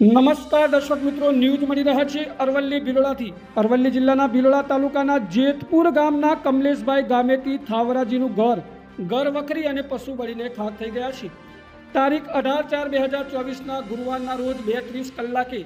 નમસ્કાર દર્શક મિત્રો, ન્યૂઝ મળી રહ્યા છે અરવલ્લી ભિલોડાથી અરવલ્લી જિલ્લાના ભિલોડા તાલુકાના જેતપુર ગામના કમલેશભાઈ ગામેથી થાવરાજીનું ઘર ઘર વખરી અને પશુ બળીને ખાક થઈ ગયા છે. તારીખ અઢાર ચાર બે હજાર ચોવીસના ગુરુવારના રોજ બે ત્રીસ કલાકે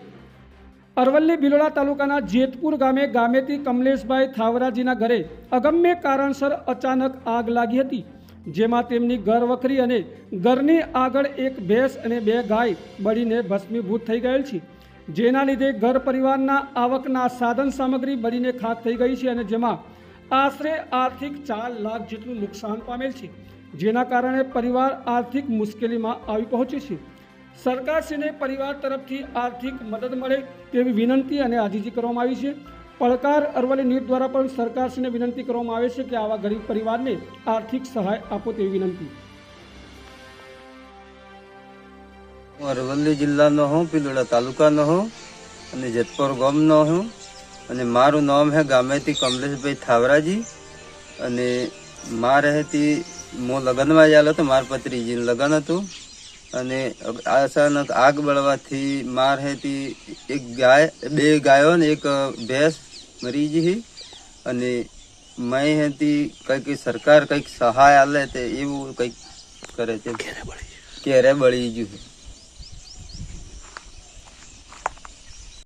અરવલ્લી ભિલોડા તાલુકાના જેતપુર ગામે ગામેથી કમલેશભાઈ થાવરાજીના ઘરે અગમ્ય કારણસર અચાનક આગ લાગી હતી. જેમાં તેમની ઘર વખરી અને ઘરની આગળ એક ભેંસ અને બે ગાય બળીને ભસ્મીભૂત થઈ ગયેલ છે. જેના લીધે ઘર પરિવારના આવકના સાધન સામગ્રી બળીને ખાક થઈ ગઈ છે અને જેમાં આશરે આર્થિક ચાર લાખ જેટલું નુકસાન પામેલ છે. જેના કારણે પરિવાર આર્થિક મુશ્કેલીમાં આવી પહોંચ્યું છે. સરકારશ્રીને પરિવાર તરફથી આર્થિક મદદ મળે તેવી વિનંતી અને આજીજી કરવામાં આવી છે. પડકાર અરવલ્લી ન્યૂઝ દ્વારા પણ સરકારશ્રીને વિનંતી કરવામાં આવે છે કે આવા ગરીબ પરિવારને આર્થિક સહાય આપો તેવી વિનંતી. હું અરવલ્લી જિલ્લાનો હું, પિલોડા તાલુકાનો હું અને જેતપુર ગામનો હું અને મારું નામ હે ગામેથી કમલેશભાઈ થાવરાજી અને મારે રહેતી હું લગ્નમાં આવેલો હતો, માર પત્રીજીનું લગ્ન હતું અને અચાનક આગ બળવાથી માર હેતી એક ગાય, બે ગાયો ને એક ભેંસ મરી ગઈ અને મેં હેતી કંઈક સરકાર કંઈક સહાય આલે તે એવું કંઈક કરે છે. ક્યારે બળી ગયું.